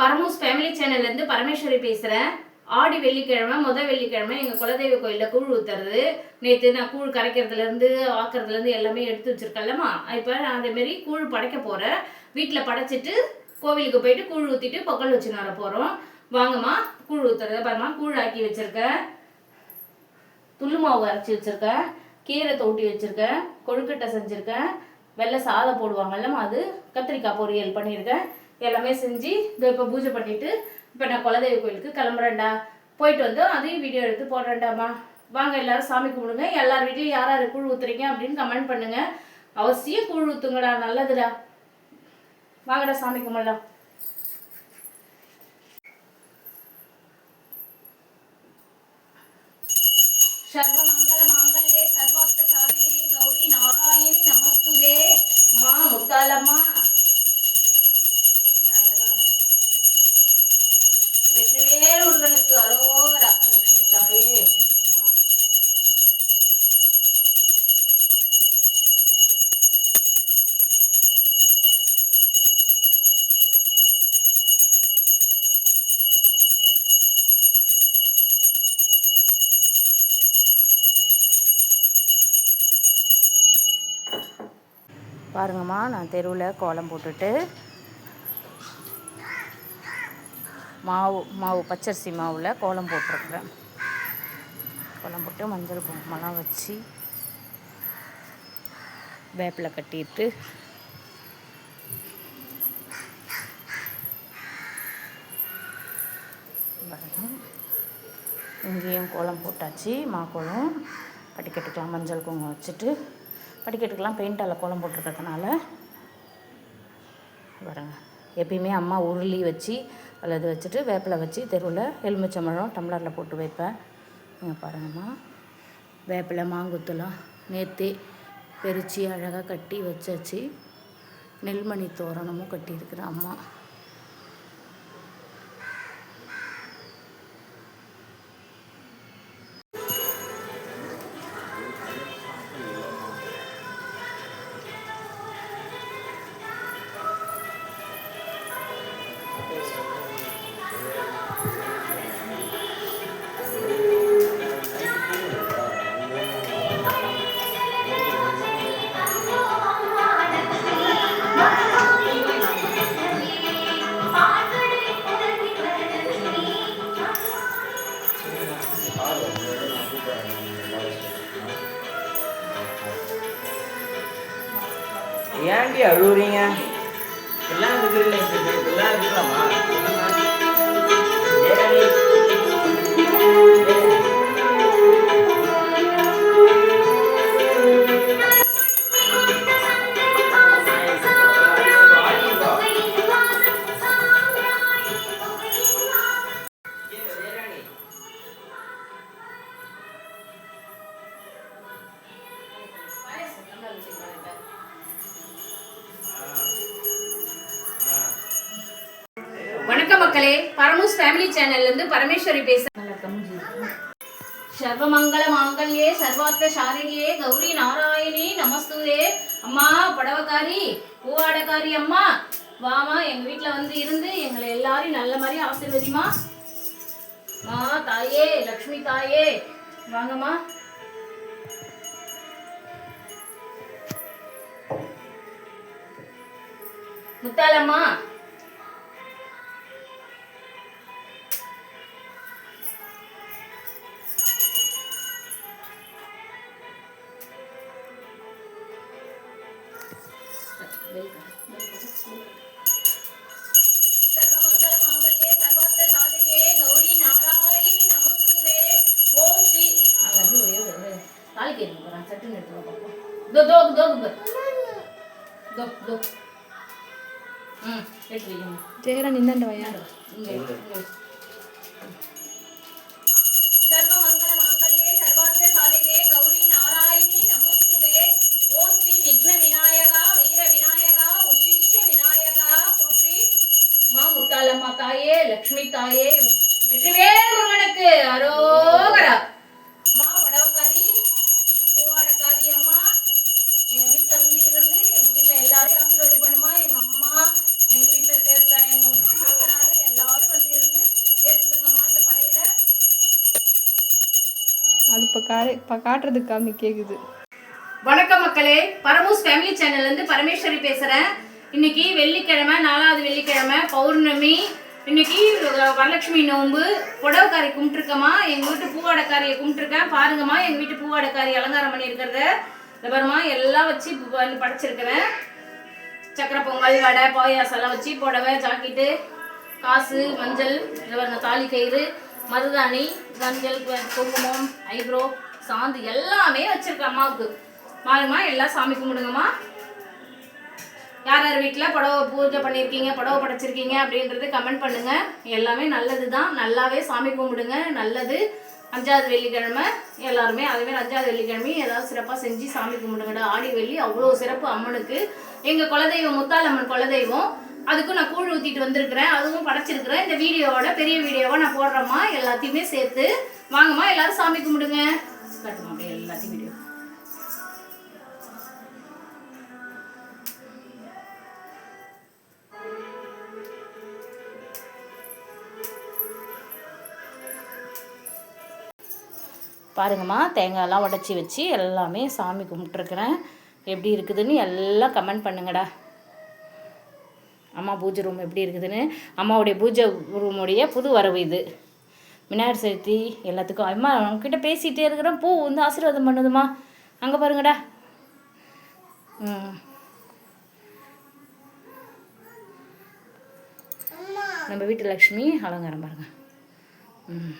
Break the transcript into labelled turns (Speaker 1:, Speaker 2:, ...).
Speaker 1: பரமூஸ் family சேனல்லேருந்து Parameswari பேசுகிறேன் ஆடி வெள்ளிக்கிழமை முதல் வெள்ளிக்கிழமை எங்கள் குலதெய்வ கோயிலில் கூழ் ஊற்றுறது நேற்று நான் கூழ் கரைக்கிறதுலேருந்து ஆக்கிறதுலேருந்து எல்லாமே எடுத்து வச்சுருக்கேன்லம்மா. இப்போ நான் அதேமாரி கூழ் படைக்க போகிறேன் வீட்டில் படைச்சிட்டு கோவிலுக்கு போயிட்டு கூழ் ஊற்றிட்டு பொங்கல் வச்சு வர போகிறோம் வாங்கம்மா கூழ் ஊற்றுறது பாருமா கூழ் ஆக்கி வச்சுருக்கேன். துள்ளு மாவு அரைச்சி வச்சுருக்கேன். கீரை தோட்டி வச்சுருக்கேன். கொழுக்கட்டை செஞ்சுருக்கேன். வெள்ளை சாதம் போடுவாங்கல்லம்மா அது. கத்திரிக்காய் பொரியல் பண்ணியிருக்கேன். எல்லாமே செஞ்சு இதோ இப்போ பூஜை பண்ணிவிட்டு இப்போ நான் குலதெய்வ கோயிலுக்கு கிளம்புறேன்டா. போயிட்டு வந்து அதையும் வீடியோ எடுத்து போடுறேன்டாம்மா வாங்க எல்லாரும் சாமி கும்பிடுங்க. எல்லார் வீட்லையும் யார் யார் கூழ் ஊத்துறீங்க அப்படின்னு கமெண்ட் பண்ணுங்க. அவசியம் கூழ் ஊற்றுங்கடா நல்லதுடா. வாங்கடா சாமி கும்பிடலாம். சர்வமங்கல மாங்கல்யே சர்வார்த்த சாதிகே கௌரி நாராயணி நமஸ்துதே. மா முத்தாலம்மா பாருங்கம்மா நான் தெருவில் கோலம் போட்டுட்டு மாவு மாவு பச்சரிசி மாவில் கோலம் போட்டிருக்குறேன். கோலம் போட்டு மஞ்சள் குங்குமம்லாம் வச்சு வேப்பில் கட்டிட்டு இங்கேயும் கோலம் போட்டாச்சு மாக்கோலம் படிக்கட்டுக்கெலாம் மஞ்சள் குங்குமம் வச்சுட்டு படிக்கட்டுக்கெலாம் பெயிண்டால் கோலம் போட்டிருக்கிறதுனால பாருங்க. எப்பயுமே அம்மா உருளி வச்சு அல்லது வச்சுட்டு வேப்பிலை வச்சு தெருவில் எலுமிச்சம்பழம் டம்ளரில் போட்டு வைப்பேன். நீங்கள் பாருங்கம்மா. வேப்பிலை மாங்குத்தெல்லாம் நேற்று பெருச்சி அழகாக கட்டி வச்சாச்சு. நெல்மணி தோரணமும் கட்டியிருக்கிறேன் அம்மா.
Speaker 2: ஏன்டி அழுவுறீங்க எல்லாம் இருக்கிறீங்க எல்லாம்
Speaker 1: வணக்கம் மக்களே. பரமூஸ் ஃபேமிலி சேனல்ல இருந்து பரமேஸ்வரி பேசுறேன் சர்வமங்கல மாங்கல்யே சர்வார்த்த சாரகியே கௌரி நாராயணி நமஸ்துதே. அம்மா படவக்காரி பூவாடக்காரி அம்மா வாமா எங்க வீட்டுல வந்து இருந்து எங்களை எல்லாரையும் நல்ல மாதிரி ஆசிர்வதிமா. மா தாயே லக்ஷ்மி தாயே. வாங்கம்மா. முத்தாலம்மா சர்வமங்கல மாங்கல்யே சர்வார்த்த சாதகே கௌரி நாராயணி நமஸ்துதே ஓம் ஸ்ரீ அங்க இருந்து ஒரே ஒரு கால் கேட்டு போறேன் சட்டுன்னு எடுத்து பார்ப்போம். தோ தோ தோ தோ ம் எடுத்து வைங்க
Speaker 3: ஜெயரா நின்னாண்ட வையா.
Speaker 1: இங்க இங்க. முத்தாலம்மா தாயே லக்ஷ்மி தாயே வெற்றிவேல் முருகனுக்கு அரோகரா. அம்மா படவக்காரி பூவாடக்காரி அம்மா என் வீட்டில் வந்து இருந்து எங்கள் வீட்டில் எல்லாரையும் ஆசீர்வாதி பண்ணுமா? எங்கள் அம்மா எங்க வீட்டுல சேர்த்த எங்கள் சாத்தனாரு எல்லாரும் வந்து இருந்து ஏற்றுக்கங்கம்மா இந்த படையில.
Speaker 3: அது இப்போ காடு இப்போ காட்டுறதுக்கு காமி கேட்குது
Speaker 1: வணக்கம் மக்களே. பரமூஸ் ஃபேமிலி சேனல்ல இருந்து பரமேஸ்வரி பேசுறேன். இன்னைக்கு வெள்ளிக்கிழமை நாலாவது வெள்ளிக்கிழமை பௌர்ணமி. இன்னைக்கு வரலட்சுமி நோன்பு. புடவைக்காரி கும்பிட்டுருக்கம்மா. எங்க வீட்டு பூவாடைக்காரியை கும்பிட்டுருக்கேன். பாருங்கம்மா எங்க வீட்டு பூவாடைக்காரி அலங்காரம் பண்ணியிருக்கிறத. இந்த பாருமா எல்லாம் வச்சு ப- படைச்சிருக்கிறேன். சக்கரை பொங்கல் வடை பாயாசம் எல்லாம் வச்சு புடவை ஜாக்கெட்டு காசு மஞ்சள் இதை பாருங்க தாலி கயிறு மருதாணி மஞ்சள் குங்குமம் ஐப்ரோ சாந்து எல்லாமே வச்சிருக்கேன் அம்மாவுக்கு. பாருங்கம்மா எல்லாம் சாமி கும்பிடுங்கம்மா. யார் யார் வீட்டில் புடவை பூஜை பண்ணியிருக்கீங்க புடவை படைச்சிருக்கீங்க அப்படின்றது கமெண்ட் பண்ணுங்கள் எல்லாமே நல்லது தான் நல்லாவே சாமி கும்பிடுங்க. நல்லது. அஞ்சாவது வெள்ளிக்கிழமை எல்லாருமே அதுவே அஞ்சாவது வெள்ளிக்கிழமை ஏதாவது சிறப்பாக செஞ்சு சாமி கும்பிடுங்கடா. ஆடி வெள்ளி அவ்வளோ சிறப்பு அம்மனுக்கு. எங்கள் குலதெய்வம் முத்தாலம்மன் குலதெய்வம் அதுக்கும் நான் கூழ் ஊற்றிட்டு வந்திருக்கிறேன். அதுவும் படைச்சிருக்கிறேன். இந்த வீடியோவோட பெரிய வீடியோவை நான் போடுறேம்மா. எல்லாத்தையுமே சேர்த்து வாங்கம்மா. எல்லாரும் சாமி கும்பிடுங்க. காட்டுமா பாருங்கம்மா தேங்காயெல்லாம் உடச்சி வச்சு எல்லாமே சாமி கும்பிட்டுருக்குறேன். எப்படி இருக்குதுன்னு எல்லாம் கமெண்ட் பண்ணுங்கடா. அம்மா பூஜை ரூம் எப்படி இருக்குதுன்னு. அம்மாவுடைய பூஜை ரூமுடைய புது வரவு இது. விநாயகர் சதுர்த்தி எல்லாத்துக்கும் அம்மா அவங்கக்கிட்ட பேசிகிட்டே இருக்கிறேன். பூ வந்து ஆசீர்வாதம் பண்ணுதுமா அங்கே பாருங்கடா. ம். நம்ம வீட்டு லக்ஷ்மி அலங்காரம் பாருங்க. ம்.